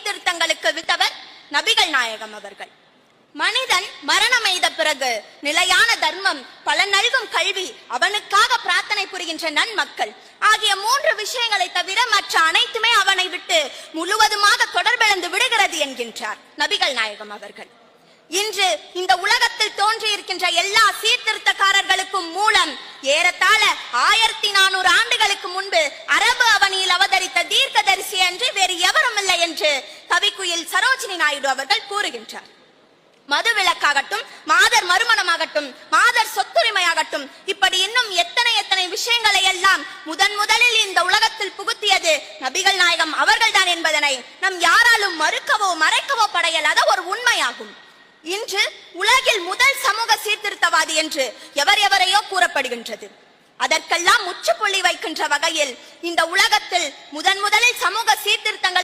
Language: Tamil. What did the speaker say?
சீர்திருத்தங்களுக்கு வித்தவர் நபிகள் நாயகம் அவர்கள். மனிதன் மரணம் எய்த பிறகு நிலையான தர்மம் பல நல்கும் கல்வி அவனுக்காக பிரார்த்தனை புரிகின்ற நன்மக்கள். ஆகிய மூன்று விஷயங்களை தவிர மற்ற அனைத்துமே அவனை விட்டு முழுவதுமாக தொடர்பிழந்து விடுகிறது என்கின்றார் நபிகள் நாயகம் அவர்கள். இன்று இந்த உலகத்தில் தோன்றியிருக்கின்ற எல்லா சீர்திருத்தக்காரர்களுக்கும் மூலம் ஏறத்தாழ ஆயிரத்தி நானூறு ஆண்டுகளுக்கு முன்பு என்று கவிக்குயில் சரோஜினி நாயுடு அவர்கள் கூறுகின்றார். மது விளக்காகட்டும் மாதர் மறுமணமாகட்டும் மாதர் சொத்துரிமையாகட்டும் இப்படி இன்னும் எத்தனை எத்தனை விஷயங்களை எல்லாம் முதன் முதலில் இந்த உலகத்தில் புகுத்தியது நபிகள் நாயகம் அவர்கள்தான் என்பதனை நம் யாராலும் மறுக்கவோ மறைக்கவோ படையலாத ஒரு உண்மையாகும். இன்று உலகில் முதல் சமூக சீர்திருத்தவாதி என்று எவர் எவரையோ கூறப்படுகின்றது. அதற்கெல்லாம் முற்றுப்புள்ளி வைக்கின்ற வகையில் இந்த உலகத்தில் முதன் முதலில்